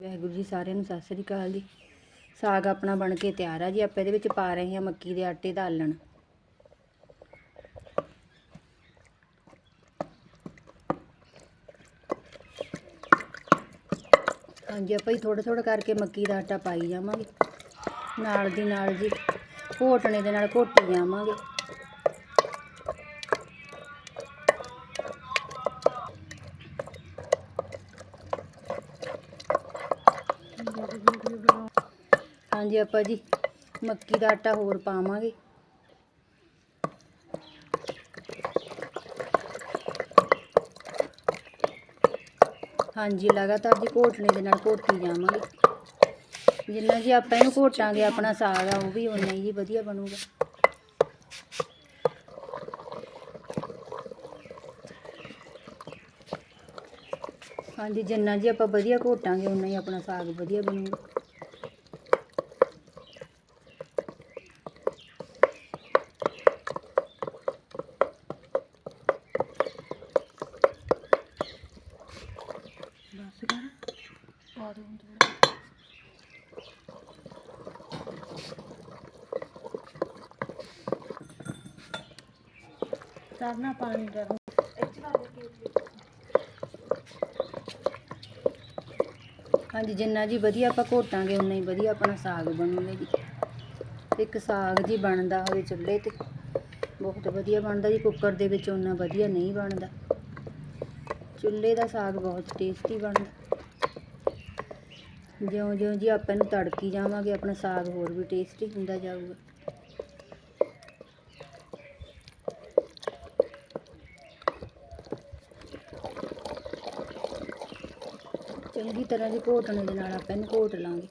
ਵਾਹਿਗੁਰੂ ਜੀ ਸਾਰਿਆਂ ਨੂੰ ਸਤਿ ਸ੍ਰੀ ਅਕਾਲ ਜੀ। ਸਾਗ ਆਪਣਾ ਬਣ ਕੇ ਤਿਆਰ ਆ ਜੀ, ਆਪਾਂ ਇਹਦੇ ਵਿੱਚ ਪਾ ਰਹੇ ਹਾਂ ਮੱਕੀ ਦੇ ਆਟੇ ਦਾ ਆਲਣ। ਹਾਂਜੀ, ਆਪਾਂ ਹੀ ਥੋੜਾ ਥੋੜਾ ਕਰਕੇ ਮੱਕੀ ਦਾ ਆਟਾ ਪਾਈ ਜਾਵਾਂਗੇ। ਨਾਲ ਦੀ ਨਾਲ ਜੀ ਘੋਟਣੇ ਦੇ ਨਾਲ ਘੋਟੀ ਜਾਵਾਂਗੇ। ਹਾਂਜੀ ਆਪਾਂ ਜੀ ਮੱਕੀ ਦਾ ਆਟਾ ਹੋਰ ਪਾਵਾਂਗੇ। ਹਾਂਜੀ, ਲਗਾਤਾਰ ਜੀ ਘੋਟਣੇ ਦੇ ਨਾਲ ਘੋਟੀ ਜਾਵਾਂਗੇ। ਜਿੰਨਾ ਜੀ ਆਪਾਂ ਇਹਨੂੰ ਘੋਟਾਂਗੇ, ਆਪਣਾ ਸਾਗ ਆ, ਉਹ ਵੀ ਉਨਾ ਹੀ ਜੀ ਵਧੀਆ ਬਣੂਗਾ। ਹਾਂਜੀ, ਜਿੰਨਾ ਜੀ ਆਪਾਂ ਵਧੀਆ ਘੋਟਾਂਗੇ ਉਨਾ ਹੀ ਆਪਣਾ ਸਾਗ ਵਧੀਆ ਬਣੂਗਾ ਬਸ ਕਰ। ਪਾ ਦੋ ਥੋੜਾ ਸਰਨਾ ਪਾਣੀ ਦਾ। ਹਾਂਜੀ, ਜਿੰਨਾ ਜੀ ਵਧੀਆ ਆਪਾਂ ਘੋਟਾਂਗੇ, ਉਨਾ ਹੀ ਵਧੀਆ ਆਪਣਾ ਸਾਗ ਬਣੂਗਾ ਜੀ। ਇੱਕ ਸਾਗ ਜੀ ਬਣਦਾ ਹੋਵੇ ਚੁੱਲ੍ਹੇ ਤੇ, ਬਹੁਤ ਵਧੀਆ ਬਣਦਾ ਜੀ, ਕੁੱਕਰ ਦੇ ਵਿੱਚ ਉਨਾ ਵਧੀਆ ਨਹੀਂ ਬਣਦਾ। ਚੁੱਲ੍ਹੇ ਦਾ ਸਾਗ ਬਹੁਤ ਟੇਸਟੀ ਬਣਦਾ। ਜਿਉਂ ਜਿਉਂ ਜੀ ਆਪਾਂ ਨੂੰ ਤੜਕੀ ਜਾਵਾਂਗੇ, ਆਪਣਾ ਸਾਗ ਹੋਰ ਵੀ ਟੇਸਟੀ ਹੁੰਦਾ ਜਾਊਗਾ। ਚੰਗੀ ਤਰ੍ਹਾਂ ਦੀ ਘੋਟਣੇ ਦੇ ਨਾਲ ਆਪਾਂ ਇਹਨੂੰ ਘੋਟ ਲਾਂਗੇ।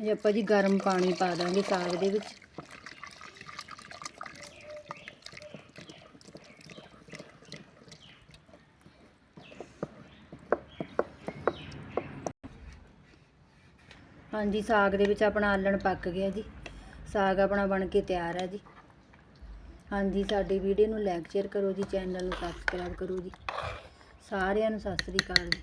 ਅਜੇ ਆਪਾਂ ਜੀ ਗਰਮ ਪਾਣੀ ਪਾ ਦਾਂਗੇ ਸਾਗ ਦੇ ਵਿੱਚ। ਹਾਂਜੀ, ਸਾਗ ਦੇ ਵਿੱਚ ਆਪਣਾ ਆਲਣ ਪੱਕ ਗਿਆ ਜੀ। ਸਾਗ ਆਪਣਾ ਬਣ ਕੇ ਤਿਆਰ ਹੈ ਜੀ। ਹਾਂਜੀ, ਸਾਡੀ ਵੀਡੀਓ ਨੂੰ ਲਾਈਕ ਸ਼ੇਅਰ ਕਰੋ ਜੀ ਚੈਨਲ ਨੂੰ ਸਬਸਕ੍ਰਾਈਬ ਕਰੋ ਜੀ। ਸਾਰਿਆਂ ਨੂੰ ਸਤਿ ਸ੍ਰੀ ਅਕਾਲ ਜੀ।